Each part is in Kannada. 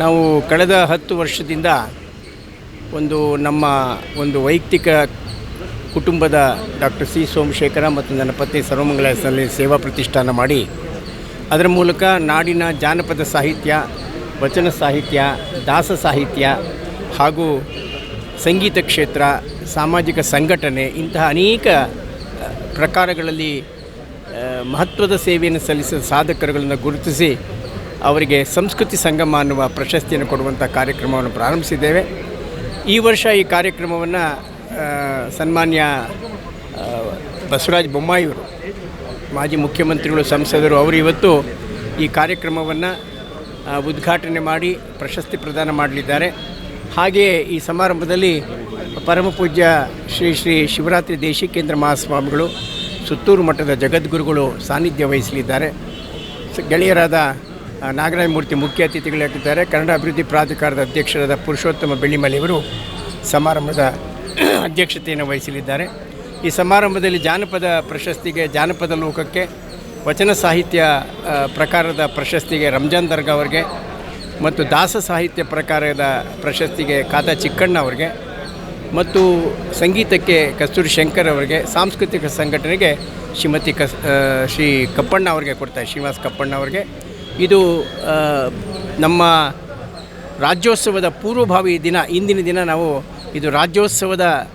ನಾವು ಕಳೆದ ಹತ್ತು ವರ್ಷದಿಂದ ಒಂದು ನಮ್ಮ ಒಂದು ವೈಯಕ್ತಿಕ ಕುಟುಂಬದ ಡಾಕ್ಟರ್ ಸಿ ಸೋಮಶೇಖರ ಮತ್ತು ನನ್ನ ಪತ್ನಿ ಸರ್ವಮಂಗಲ ಹೆಸರಲ್ಲಿ ಸೇವಾ ಪ್ರತಿಷ್ಠಾನ ಮಾಡಿ, ಅದರ ಮೂಲಕ ನಾಡಿನ ಜಾನಪದ ಸಾಹಿತ್ಯ, ವಚನ ಸಾಹಿತ್ಯ, ದಾಸ ಸಾಹಿತ್ಯ ಹಾಗೂ ಸಂಗೀತ ಕ್ಷೇತ್ರ, ಸಾಮಾಜಿಕ ಸಂಘಟನೆ ಇಂತಹ ಅನೇಕ ಪ್ರಕಾರಗಳಲ್ಲಿ ಮಹತ್ವದ ಸೇವೆಯನ್ನು ಸಲ್ಲಿಸಿದ ಸಾಧಕರುಗಳನ್ನು ಗುರುತಿಸಿ ಅವರಿಗೆ ಸಂಸ್ಕೃತಿ ಸಂಗಮ ಅನ್ನುವ ಪ್ರಶಸ್ತಿಯನ್ನು ಕೊಡುವಂಥ ಕಾರ್ಯಕ್ರಮವನ್ನು ಪ್ರಾರಂಭಿಸಿದ್ದೇವೆ. ಈ ವರ್ಷ ಈ ಕಾರ್ಯಕ್ರಮವನ್ನು ಸನ್ಮಾನ್ಯ ಬಸವರಾಜ ಬೊಮ್ಮಾಯಿಯವರು, ಮಾಜಿ ಮುಖ್ಯಮಂತ್ರಿಗಳು, ಸಂಸದರು, ಅವರು ಇವತ್ತು ಈ ಕಾರ್ಯಕ್ರಮವನ್ನು ಉದ್ಘಾಟನೆ ಮಾಡಿ ಪ್ರಶಸ್ತಿ ಪ್ರದಾನ ಮಾಡಲಿದ್ದಾರೆ. ಹಾಗೆಯೇ ಈ ಸಮಾರಂಭದಲ್ಲಿ ಪರಮಪೂಜ್ಯ ಶ್ರೀ ಶ್ರೀ ಶಿವರಾತ್ರಿ ದೇಶಿಕೇಂದ್ರ ಮಹಾಸ್ವಾಮಿಗಳು, ಸುತ್ತೂರು ಮಠದ ಜಗದ್ಗುರುಗಳು ಸಾನ್ನಿಧ್ಯ ವಹಿಸಲಿದ್ದಾರೆ. ಗೆಳೆಯರಾದ ಆ, ನಾಗರಾಜಮೂರ್ತಿ ಮುಖ್ಯ ಅತಿಥಿಗಳಾಗಿದ್ದಾರೆ. ಕನ್ನಡ ಅಭಿವೃದ್ಧಿ ಪ್ರಾಧಿಕಾರದ ಅಧ್ಯಕ್ಷರಾದ ಪುರುಷೋತ್ತಮ ಬೆಳ್ಳಿಮಲೆಯವರು ಸಮಾರಂಭದ ಅಧ್ಯಕ್ಷತೆಯನ್ನು ವಹಿಸಲಿದ್ದಾರೆ. ಈ ಸಮಾರಂಭದಲ್ಲಿ ಜಾನಪದ ಪ್ರಶಸ್ತಿಗೆ ಜಾನಪದ ಲೋಕಕ್ಕೆ ವಚನ ಸಾಹಿತ್ಯ ಪ್ರಕಾರದ ಪ್ರಶಸ್ತಿಗೆ ರಂಜಾನ್ ದರ್ಗಾ ಅವರಿಗೆ ಮತ್ತು ದಾಸ ಸಾಹಿತ್ಯ ಪ್ರಕಾರದ ಪ್ರಶಸ್ತಿಗೆ ಕಾದ ಚಿಕ್ಕಣ್ಣ ಅವರಿಗೆ ಮತ್ತು ಸಂಗೀತಕ್ಕೆ ಕಸ್ತೂರಿ ಶಂಕರ್ ಅವರಿಗೆ ಸಾಂಸ್ಕೃತಿಕ ಸಂಘಟನೆಗೆ ಶ್ರೀಮತಿ ಕಸ್ ಶ್ರೀ ಕಪ್ಪಣ್ಣ ಅವರಿಗೆ ಕೊಡ್ತಾರೆ ಶ್ರೀನಿವಾಸ್ ಕಪ್ಪಣ್ಣ ಅವರಿಗೆ. ಇದು ನಮ್ಮ ರಾಜ್ಯೋತ್ಸವದ ಪೂರ್ವಭಾವಿ ದಿನ, ಇಂದಿನ ದಿನ ನಾವು ಇದು ರಾಜ್ಯೋತ್ಸವದ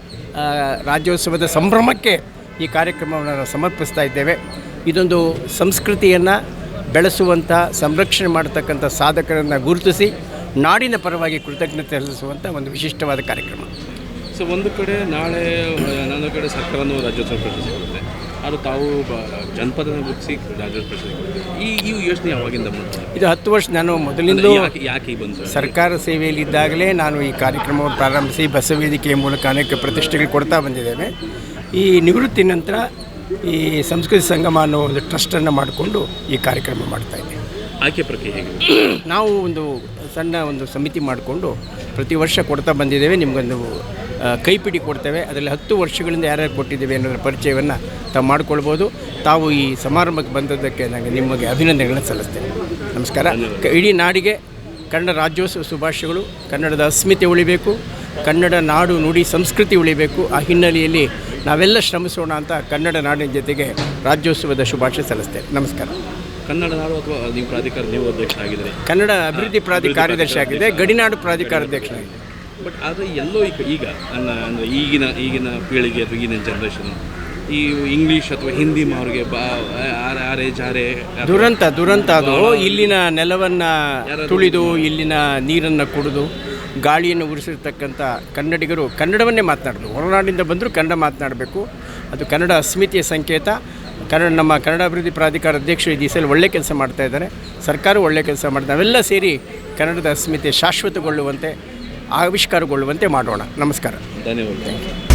ರಾಜ್ಯೋತ್ಸವದ ಸಂಭ್ರಮಕ್ಕೆ ಈ ಕಾರ್ಯಕ್ರಮವನ್ನು ಸಮರ್ಪಿಸ್ತಾ ಇದ್ದೇವೆ. ಇದೊಂದು ಸಂಸ್ಕೃತಿಯನ್ನು ಬೆಳೆಸುವಂಥ ಸಂರಕ್ಷಣೆ ಮಾಡತಕ್ಕಂಥ ಸಾಧಕರನ್ನು ಗುರುತಿಸಿ, ನಾಡಿನ ಪರವಾಗಿ ಕೃತಜ್ಞತೆ ಸಲ್ಲಿಸುವಂಥ ಒಂದು ವಿಶಿಷ್ಟವಾದ ಕಾರ್ಯಕ್ರಮ. ಸೊ, ಒಂದು ಕಡೆ ನಾಳೆ ಇನ್ನೊಂದು ಕಡೆ ಸರ್ಕಾರವನ್ನು ರಾಜ್ಯೋತ್ಸವ ಅದು ತಾವು ಗುರುತಿಸಿ ಪ್ರಶಸ್ತಿ ಈ ಈ ಯೋಚನೆ ಯಾವಾಗಿಂದ ಇದು ಹತ್ತು ವರ್ಷ ನಾನು ಮೊದಲಿಂದ ಯಾಕೆ ಬಂದು ಬಂತು? ಸರ್ಕಾರ ಸೇವೆಯಲ್ಲಿದ್ದಾಗಲೇ ನಾನು ಈ ಕಾರ್ಯಕ್ರಮವನ್ನು ಪ್ರಾರಂಭಿಸಿ ಬಸ ವೇದಿಕೆಯ ಮೂಲಕ ಅನೇಕ ಪ್ರತಿಷ್ಠೆಗಳು ಕೊಡ್ತಾ ಬಂದಿದ್ದೇವೆ. ಈ ನಿವೃತ್ತಿ ನಂತರ ಈ ಸಂಸ್ಕೃತಿ ಸಂಗಮ ಅನ್ನೋ ಒಂದು ಟ್ರಸ್ಟನ್ನು ಮಾಡಿಕೊಂಡು ಈ ಕಾರ್ಯಕ್ರಮ ಮಾಡ್ತಾ ಇದ್ದೇವೆ ಆಯ್ಕೆ ಪ್ರಕ್ರಿಯೆ ಹೇಗೆ ನಾವು ಒಂದು ಸಣ್ಣ ಒಂದು ಸಮಿತಿ ಮಾಡಿಕೊಂಡು ಪ್ರತಿ ವರ್ಷ ಕೊಡ್ತಾ ಬಂದಿದ್ದೇವೆ. ನಿಮಗೊಂದು ಕೈಪಿಡಿ ಕೊಡ್ತೇವೆ. ಅದರಲ್ಲಿ ಹತ್ತು ವರ್ಷಗಳಿಂದ ಯಾರ್ಯಾರು ಕೊಟ್ಟಿದ್ದೇವೆ ಅನ್ನೋದರ ಪರಿಚಯವನ್ನು ತಾವು ಮಾಡಿಕೊಳ್ಬೋದು. ತಾವು ಈ ಸಮಾರಂಭಕ್ಕೆ ಬಂದದ್ದಕ್ಕೆ ನನಗೆ ನಿಮಗೆ ಅಭಿನಂದನೆಗಳನ್ನು ಸಲ್ಲಿಸ್ತೇನೆ. ನಮಸ್ಕಾರ. ಇಡೀ ನಾಡಿಗೆ ಕನ್ನಡ ರಾಜ್ಯೋತ್ಸವ ಶುಭಾಶಯಗಳು. ಕನ್ನಡದ ಅಸ್ಮಿತೆ ಉಳಿಬೇಕು. ಕನ್ನಡ ನಾಡು ನುಡಿ ಸಂಸ್ಕೃತಿ ಉಳಿಬೇಕು. ಆ ಹಿನ್ನೆಲೆಯಲ್ಲಿ ನಾವೆಲ್ಲ ಶ್ರಮಿಸೋಣ ಅಂತ ಕನ್ನಡ ನಾಡಿನ ಜೊತೆಗೆ ರಾಜ್ಯೋತ್ಸವದ ಶುಭಾಶಯ ಸಲ್ಲಿಸ್ತೇನೆ. ನಮಸ್ಕಾರ. ಕನ್ನಡ ನಾಡು ಅಥವಾ ನೀವು ಪ್ರಾಧಿಕಾರ ನೀವು ಅಧ್ಯಕ್ಷ ಆಗಿದ್ದೀರಿ ಕನ್ನಡ ಅಭಿವೃದ್ಧಿ ಪ್ರಾಧಿಕಾರ ಕಾರ್ಯದರ್ಶಿ ಆಗಿದೆ ಗಡಿನಾಡು ಪ್ರಾಧಿಕಾರ ಅಧ್ಯಕ್ಷನಾಗಿದೆ ಬಟ್ ಆದರೆ ಎಲ್ಲೋ ಈಗ ಈಗ ನನ್ನ ಅಂದರೆ ಈಗಿನ ಈಗಿನ ಪೀಳಿಗೆ ಅಥವಾ ಈಗಿನ ಜನ್ರೇಷನ್ ಈ ಇಂಗ್ಲೀಷ್ ಅಥವಾ ಹಿಂದಿ ಅವ್ರಿಗೆ ಬಾ ಆರೆ ಆರೆ ಜಾರೆ ದುರಂತ ದುರಂತ ಅದು. ಇಲ್ಲಿನ ನೆಲವನ್ನು ತುಳಿದು ಇಲ್ಲಿನ ನೀರನ್ನು ಕುಡಿದು ಗಾಳಿಯನ್ನು ಉರಿಸಿರ್ತಕ್ಕಂಥ ಕನ್ನಡಿಗರು ಕನ್ನಡವನ್ನೇ ಮಾತನಾಡೋದು. ಹೊರನಾಡಿಂದ ಬಂದರೂ ಕನ್ನಡ ಮಾತನಾಡಬೇಕು. ಅದು ಕನ್ನಡ ಅಸ್ಮಿತೆಯ ಸಂಕೇತ. ಕನ್ನಡ ನಮ್ಮ ಕನ್ನಡ ಅಭಿವೃದ್ಧಿ ಪ್ರಾಧಿಕಾರ ಅಧ್ಯಕ್ಷರು ಈ ದಿವಸದಲ್ಲಿ ಒಳ್ಳೆ ಕೆಲಸ ಮಾಡ್ತಾ ಇದ್ದಾರೆ. ಸರ್ಕಾರ ಒಳ್ಳೆ ಕೆಲಸ ಮಾಡ್ತಾರೆ ಅವೆಲ್ಲ ಸೇರಿ ಕನ್ನಡದ ಅಸ್ಮಿತೆ ಶಾಶ್ವತಗೊಳ್ಳುವಂತೆ ಆವಿಷ್ಕಾರಗೊಳ್ಳುವಂತೆ ಮಾಡೋಣ. ನಮಸ್ಕಾರ. ಧನ್ಯವಾದ